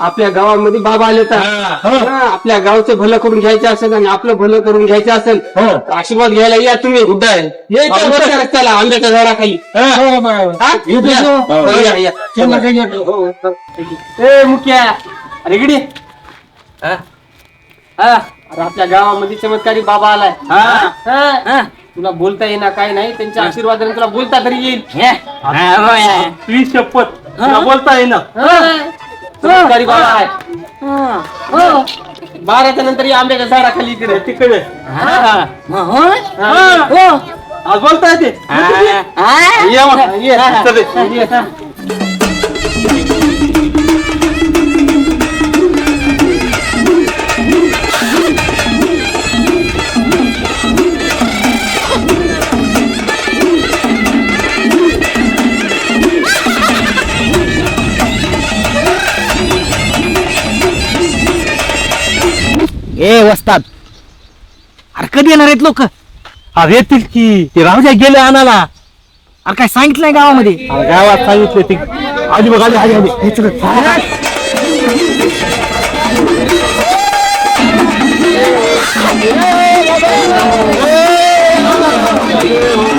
आपल्या गावामध्ये बाबा आले तर हा, आपल्या गावचं भलं करून घ्यायचं असेल आणि आपलं भलं करून घ्यायचं असेल तर आशीर्वाद घ्यायला या तुम्ही. रस्त्याला आंब्याच्या झाडाखाली. हा? हो. हो, हो. ए मुख्या. अरे इकडे. हा? अरे आपल्या गावामध्ये चमत्कारी बाबा आलाय. हा? तुला बोलता येईना काय नाही. त्यांच्या आशीर्वादाने तुला बोलता तरी येईल. तुझी शपथ. तुला बोलता येईना. चमत्कारी बाबा आहे. बाराच्या नंतर या आंब्याच्या झाडाखाली इकडे तिकडे. हा. आज बोलता येते ये. मग, ये. ये. ए वस्तात अरे कधी येणार आहेत लोक? अरे येतील की. ते राजा गेले आणाला अरे काय सांगितलंय गावामध्ये? अरे गावात सांगितले ते. आधी बघ आधी आधी आधी हे चल. ए